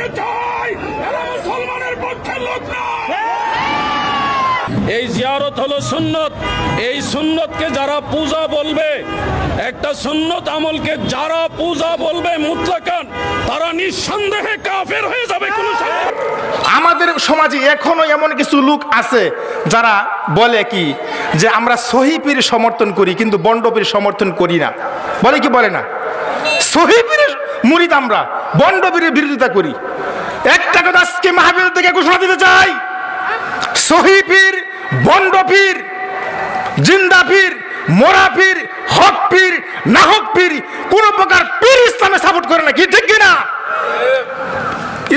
এরা মুসলমানের পক্ষের লোক না এই জিয়ারত হলো সুন্নত। এই সুন্নতকে যারা পূজা বলবে একটা সুন্নত আমলকে যারা পূজা বলবে মুতলাকান তারা নিঃসন্দেহে কাফের হয়ে যাবে কোনো আমাদের সমাজে এখনও এমন কিছু লোক আছে যারা বলে কি যে আমরা সহিপীর সমর্থন করি কিন্তু বন্ডপীর সমর্থন করি না। বলে কি বলে না? সহিপীরের মুরিদ আমরা বন্ডপীরের বিরোধিতা করি। একটা কথা আজকে মাহবীর থেকে ঘোষণা দিতে চাই। সহিপীর বন্ডপীর জিন্দাপীর মোরাপীর হক পীর, নাহক পীর, কোন প্রকার পীর ইসলামে সাপোর্ট করে না, কি ঠিক কিনা?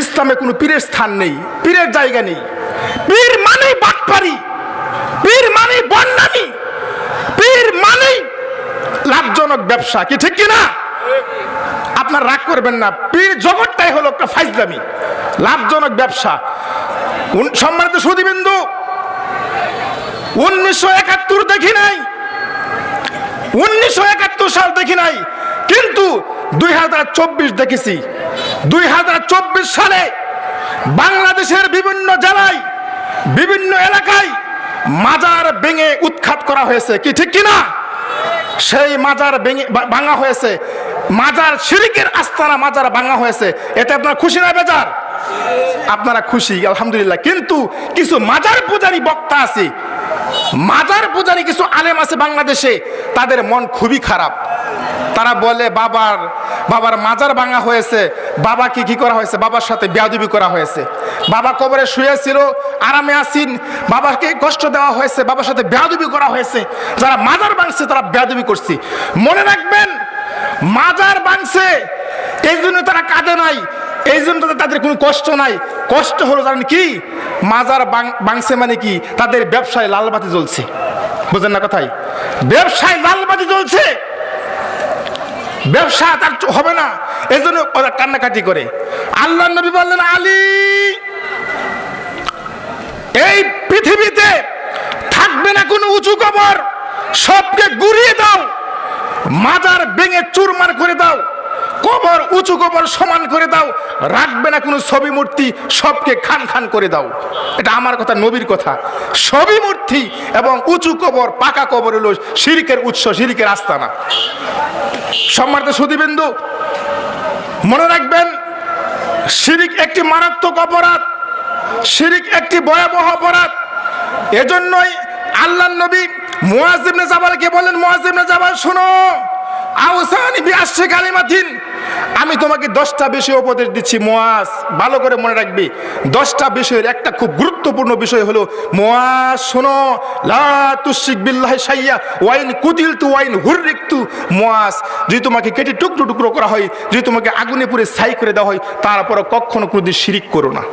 ইসলামে কোনো পীরের স্থান নেই, পীরের জায়গা নেই। পীর মানে বাটপারি, পীর মানে বন্যামি, পীর মানে লাভজনক ব্যবসা, কি ঠিক কিনা? আপনার রাগ করবেন না। পীর জগৎটাই হলো একটা ফাইজলামি, লাভজনক ব্যবসা। সম্মানিত সুদীবিন্দু উনিশশো একাত্তর দেখি নাই। উনিশশো একাত্তর সাল দেখি নাই, কিন্তু দুই হাজার চব্বিশ দেখেছি। দুই হাজার চব্বিশ সালে বাংলাদেশের বিভিন্ন জেলায়, বিভিন্ন এলাকায় মাজার ভেঙে উৎখাত করা হয়েছে। কি ঠিক কিনা? সেই মাজার ভেঙে ভাঙা হয়েছে। মাজার শিরিকের আস্তানা মাজার ভাঙা হয়েছে। এতে আপনার খুশি না বেজার? আপনারা খুশি, আলহামদুলিল্লাহ। কিন্তু কিছু মাজার পূজারী বক্তা আছে। মাজার পূজারী কিছু আলেম আছে বাংলাদেশে, তাদের মন খুবই খারাপ। তারা বলে, বাবার বাবার মাজার ভাঙা হয়েছে। বাবাকে কি করা হয়েছে? বাবার সাথে বেয়াদবি করা হয়েছে। বাবা কবরে শুয়েছিল, আরামে আসিন বাবাকে কষ্ট দেওয়া হয়েছে। বাবার সাথে বেয়াদবি করা হয়েছে। যারা মাজার ভাঙছে, তারা বেয়াদবি করছে। মনে রাখবেন মাজার বাংছে এই জন্য তারা কাঁদে নাই। এই জন্য তাদের- কোনো কষ্ট নাই। কষ্ট হলো জানেন কি? মাজার বাং- ভাঙছে মানে কি? তাদের ব্যবসায় লালবাতি জ্বলছে। বুঝেন না কথাই? ব্যবসায় লালবাতি জ্বলছে। ব্যবসা তার হবে না। এই জন্য ওরা কান্নাকাটি করে। আল্লাহ নবী বললেন, আলী, এই পৃথিবীতে থাকবে না কোনো উঁচু কবর। সবকে গুড়িয়ে দাও। মাজার ভেঙে চুরমার করে দাও, কবর উঁচু কবর সমান করে দাও, রাখবে না কোনো ছবি মূর্তি, সবকে খান খান করে দাও। এটা আমার কথা, নবীর কথা। ছবি মূর্তি এবং উঁচু কবর, পাকা কবর হলো শিরিকের উৎস, শিরিকের আস্তানা। সম্মানিত সুদীবিন্দু মনে রাখবেন, শিরিক একটি মারাত্মক অপরাধ, শিরিক একটি ভয়াবহ অপরাধ। এজন্যই আল্লাহ নবী মুয়াজিবনে জাবালকে বলেন মুয়াজিবনে জাবাল, শুনো, আউসানি বিআশি কালিমাতিন। আমি তোমাকে দশটা বিষয় উপদেশ দিচ্ছি, মোয়াজ, ভালো করে মনে রাখবি। দশটা বিষয়ের একটা খুব গুরুত্বপূর্ণ বিষয় হলো, মোয়াজ, শোনো, লা তুশিক বিল্লাহি শাইয়া ওয়াইন কুতিল তু ওয়াইন হুররিকতু, মোয়াজ, যদি তোমাকে কেটে টুকরো টুকরো করা হয়, যদি তোমাকে আগুনে পুড়ে ছাই করে দেওয়া হয় তারপর কখনো কোনোদিন শিরিক করো না।